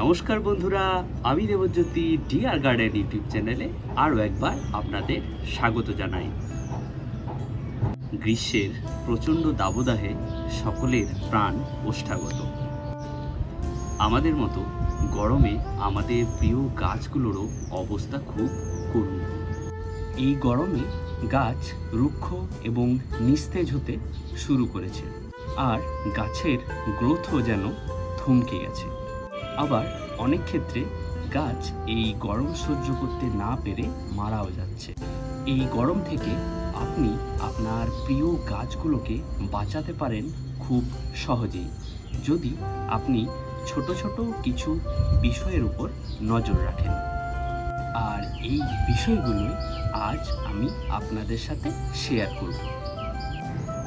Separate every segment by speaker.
Speaker 1: নমস্কার বন্ধুরা, আমি দেবজ্যোতি ডিআর গার্ডেন ইউটিউব চ্যানেলে আরও একবার আপনাদের স্বাগত জানাই। গ্রীষ্মের প্রচণ্ড দাবদাহে সকলের প্রাণ ওষ্ঠাগত। আমাদের মতো গরমে আমাদের প্রিয় গাছগুলোরও অবস্থা খুব করুণ। এই গরমে গাছ রুক্ষ এবং নিস্তেজ হতে শুরু করেছে, আর গাছের গ্রোথও যেন থমকে গেছে। আবার অনেক ক্ষেত্রে গাছ এই গরম সহ্য করতে না পেরে মারাও যাচ্ছে। এই গরম থেকে আপনি আপনার প্রিয় গাছগুলোকে বাঁচাতে পারেন খুব সহজেই। যদি আপনি ছোট ছোট কিছু বিষয়ের উপর নজর রাখেন। আর এই বিষয়গুলোই আজ আমি আপনাদের সাথে শেয়ার করব।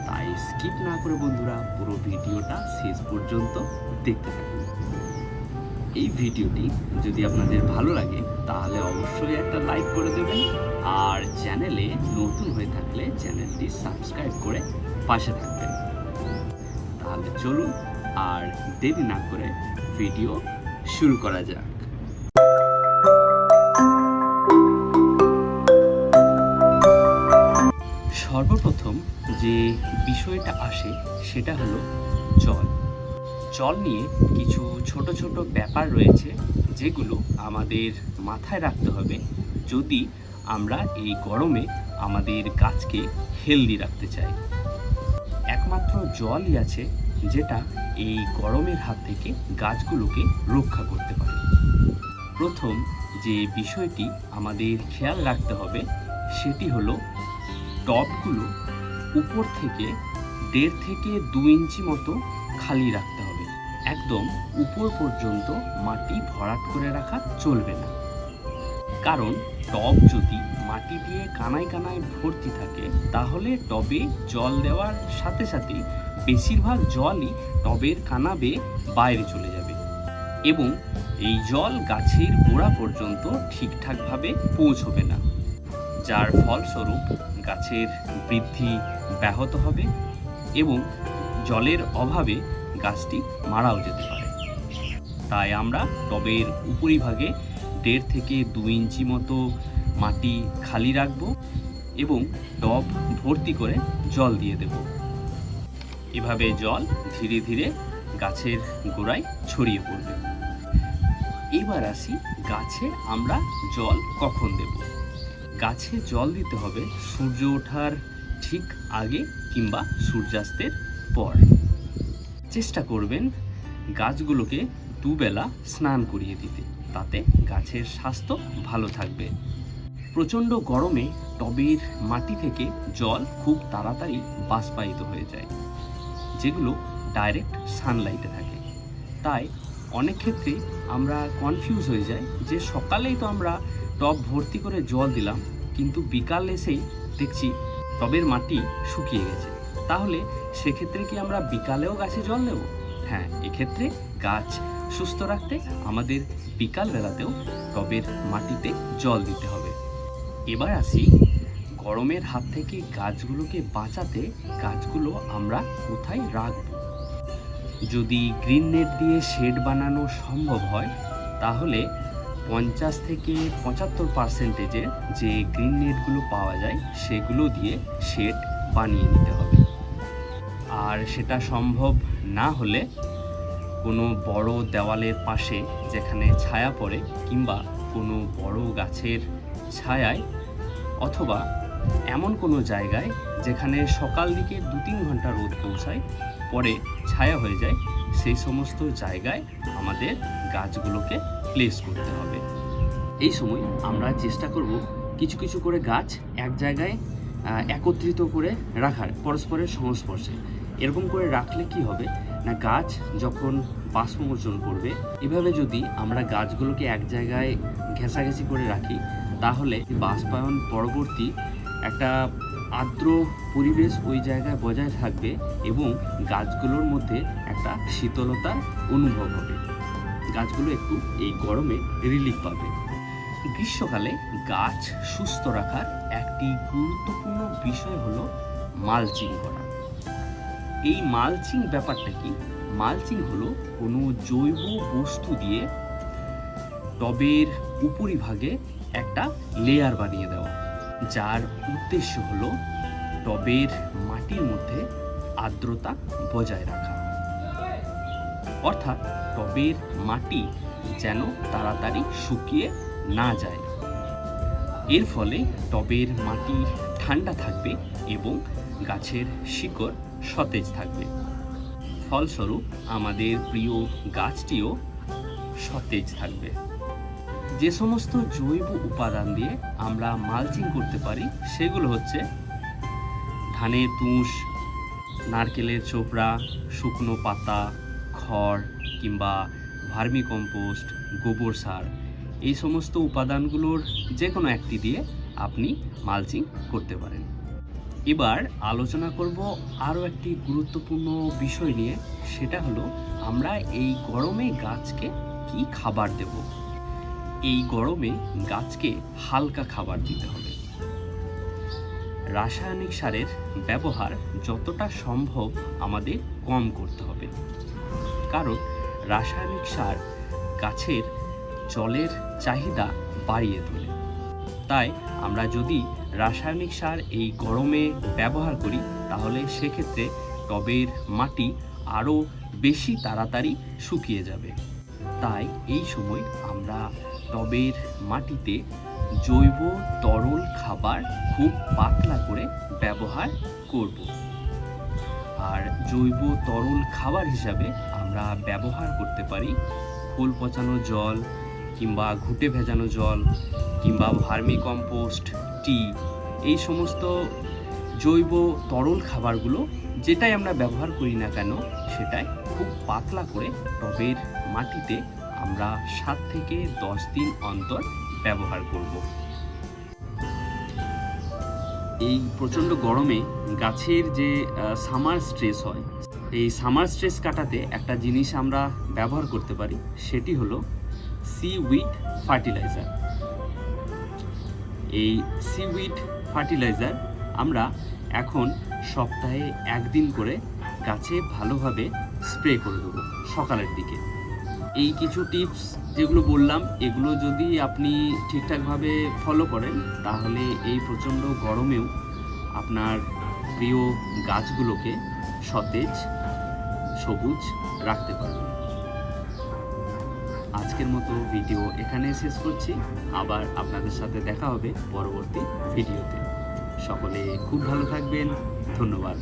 Speaker 1: তাই স্কিপ না করে বন্ধুরা, পুরো ভিডিওটা শেষ পর্যন্ত দেখতে থাকুন। এই ভিডিওটি যদি আপনাদের ভালো লাগে, তাহলে অবশ্যই একটা লাইক করে দেবেন আর চ্যানেলে নতুন হয়ে থাকলে চ্যানেলটি সাবস্ক্রাইব করে পাশে থাকবেন। তাহলে চলুন আর দেরি না করে ভিডিও শুরু করা যাক। সর্বপ্রথম যে বিষয়টা আসে, সেটা হলো জল। জল নিয়ে কিছু ছোট ছোট ব্যাপার রয়েছে যেগুলো আমাদের মাথায় রাখতে হবে যদি আমরা এই গরমে আমাদের গাছকে হেলদি রাখতে চাই। একমাত্র জলই আছে যেটা এই গরমের হাত থেকে গাছগুলোকে রক্ষা করতে পারে। প্রথম যে বিষয়টি আমাদের খেয়াল রাখতে হবে সেটি হলো টবগুলো উপর থেকে দেড় থেকে দু ইঞ্চি মতো খালি রাখতে হবে একদম উপর পর্যন্ত মাটি ভরাট করে রাখা চলবে না। কারণ টব যদি মাটি দিয়ে কানায় কানায় ভর্তি থাকে, তাহলে টবে জল দেওয়ার সাথে সাথে বেশিরভাগ জলই টবের কানা বেয়ে বাইরে চলে যাবে এবং এই জল গাছের গোড়া পর্যন্ত ঠিকঠাকভাবে পৌঁছবে না। যার ফলস্বরূপ গাছের বৃদ্ধি ব্যাহত হবে এবং জলের অভাবে গাছটি মারাও যেতে পারে। তাই আমরা টবের উপরিভাগে দেড় থেকে দু ইঞ্চি মতো মাটি খালি রাখব এবং টব ভর্তি করে জল দিয়ে দেব। এভাবে জল ধীরে ধীরে গাছের গোড়ায় ছড়িয়ে পড়বে। এবার আসি গাছে আমরা জল কখন দেব। গাছে জল দিতে হবে সূর্য ওঠার ঠিক আগে কিংবা সূর্যাস্তের পর। চেষ্টা করবেন গাছগুলোকে দুবেলা স্নান করিয়ে দিতে। তাতে গাছের স্বাস্থ্য ভালো থাকবে। প্রচণ্ড গরমে টবের মাটি থেকে জল খুব তাড়াতাড়ি বাষ্পায়িত হয়ে যায়, যেগুলো ডাইরেক্ট সানলাইটে থাকে। তাই অনেক ক্ষেত্রে আমরা কনফিউজ হয়ে যাই যে সকালেই তো আমরা টব ভর্তি করে জল দিলাম, কিন্তু বিকাল এসেই দেখছি টবের মাটি শুকিয়ে গেছে। তাহলে সেক্ষেত্রে কি আমরা বিকালেও গাছে জল দেব? হ্যাঁ এক্ষেত্রে গাছ সুস্থ রাখতে আমাদের বিকাল বেলাতেও টবের মাটিতে জল দিতে হবে। এবার আসি গরমের হাত থেকে গাছগুলোকে বাঁচাতে গাছগুলো আমরা কোথায় রাখব? যদি গ্রিন নেট দিয়ে শেড বানানো সম্ভব হয়, তাহলে পঞ্চাশ থেকে পঁচাত্তর পার্সেন্টেজের যে গ্রিন নেটগুলো পাওয়া যায়, সেগুলো দিয়ে শেড বানিয়ে নিতে হবে। আর সেটা সম্ভব না হলে কোনো বড় দেওয়ালের পাশে যেখানে ছায়া পড়ে কিংবা কোনো বড় গাছের ছায়ায় অথবা এমন কোনো জায়গায় যেখানে সকাল দিকে দু তিন ঘণ্টা রোদ পৌঁছায়, পরে ছায়া হয়ে যায়, সেই সমস্ত জায়গায় আমাদের গাছগুলোকে প্লেস করতে হবে। এই সময় আমরা চেষ্টা করব কিছু কিছু করে গাছ এক জায়গায় একত্রিত করে রাখার, পরস্পরের সংস্পর্শে। এরকম করে রাখলে কি হবে? না গাছ যখন বাষ্পমোচন করবে, এভাবে যদি আমরা গাছগুলোকে এক জায়গায় ঘেঁষাঘেঁষি করে রাখি, তাহলে বাষ্পায়ন পরবর্তী একটা আর্দ্র পরিবেশ ওই জায়গায় বজায় থাকবে এবং গাছগুলোর মধ্যে একটা শীতলতা অনুভব হবে। গাছগুলো একটু এই গরমে রিলিফ পাবে। গ্রীষ্মকালে গাছ সুস্থ রাখার একটি গুরুত্বপূর্ণ বিষয় হলো মালচিং করা। এই মালচিং ব্যাপারটা কি? মালচিং হলো কোনো জৈব বস্তু দিয়ে টবের উপরিভাগে একটা লেয়ার বানিয়ে দেওয়া। যার উদ্দেশ্য হলো টবের মাটির মধ্যে আর্দ্রতা বজায় রাখা। অর্থাৎ টবের মাটি যেন তাড়াতাড়ি শুকিয়ে না যায়। এর ফলে টবের মাটি ঠান্ডা থাকবে এবং গাছের শিকড় সতেজ থাকবে। ফলস্বরূপ আমাদের প্রিয় গাছটিও সতেজ থাকবে। যে সমস্ত জৈব উপাদান দিয়ে আমরা মালচিং করতে পারি, সেগুলো হচ্ছে ধানের তুষ, নারকেলের চোপড়া শুকনো পাতা, খড় কিংবা ভার্মি কম্পোস্ট গোবর সার। এই সমস্ত উপাদানগুলোর যে কোনো একটি দিয়ে আপনি মালচিং করতে পারেন। এবার আলোচনা করব আরও একটি গুরুত্বপূর্ণ বিষয় নিয়ে, সেটা হলো আমরা এই গরমে গাছকে কি খাবার দেব? এই গরমে গাছকে হালকা খাবার দিতে হবে। রাসায়নিক সারের ব্যবহার যতটা সম্ভব আমাদের কম করতে হবে। কারণ রাসায়নিক সার গাছের জলের চাহিদা বাড়িয়ে তোলে। তাই আমরা যদি রাসায়নিক সার এই গরমে ব্যবহার করি, তাহলে সেক্ষেত্রে টবের মাটি আরও বেশি তাড়াতাড়ি শুকিয়ে যাবে। তাই এই সময় আমরা টবের মাটিতে জৈব তরল খাবার খুব পাতলা করে ব্যবহার করব। আর জৈব তরল খাবার হিসাবে আমরা ব্যবহার করতে পারি খোল পচানো জল কিংবা ঘুটে ভেজানো জল কিংবা ভার্মি কম্পোস্ট টি, এই সমস্ত জৈব তরল খাবারগুলো যেটাই আমরা ব্যবহার করি না কেন, সেটাই খুব পাতলা করে টবের মাটিতে আমরা সাত থেকে দশ দিন অন্তর ব্যবহার করব। এই প্রচণ্ড গরমে গাছের যে সামার স্ট্রেস হয়, এই সামার স্ট্রেস কাটাতে একটা জিনিস আমরা ব্যবহার করতে পারি, সেটি হলো সি উইড ফার্টিলাইজার এই সিউইড ফার্টিলাইজার আমরা এখন সপ্তাহে একদিন করে গাছে ভালোভাবে স্প্রে করে দেবো সকালের দিকে। এই কিছু টিপস যেগুলো বললাম, এগুলো যদি আপনি ঠিকঠাকভাবে ফলো করেন, তাহলে এই প্রচণ্ড গরমেও আপনার প্রিয় গাছগুলোকে সতেজ, সবুজ রাখতে পারবেন। আজকের মতো ভিডিও এখানে শেষ করছি। আবার আপনাদের সাথে দেখা হবে পরবর্তী ভিডিওতে। সকলে খুব ভালো থাকবেন। ধন্যবাদ।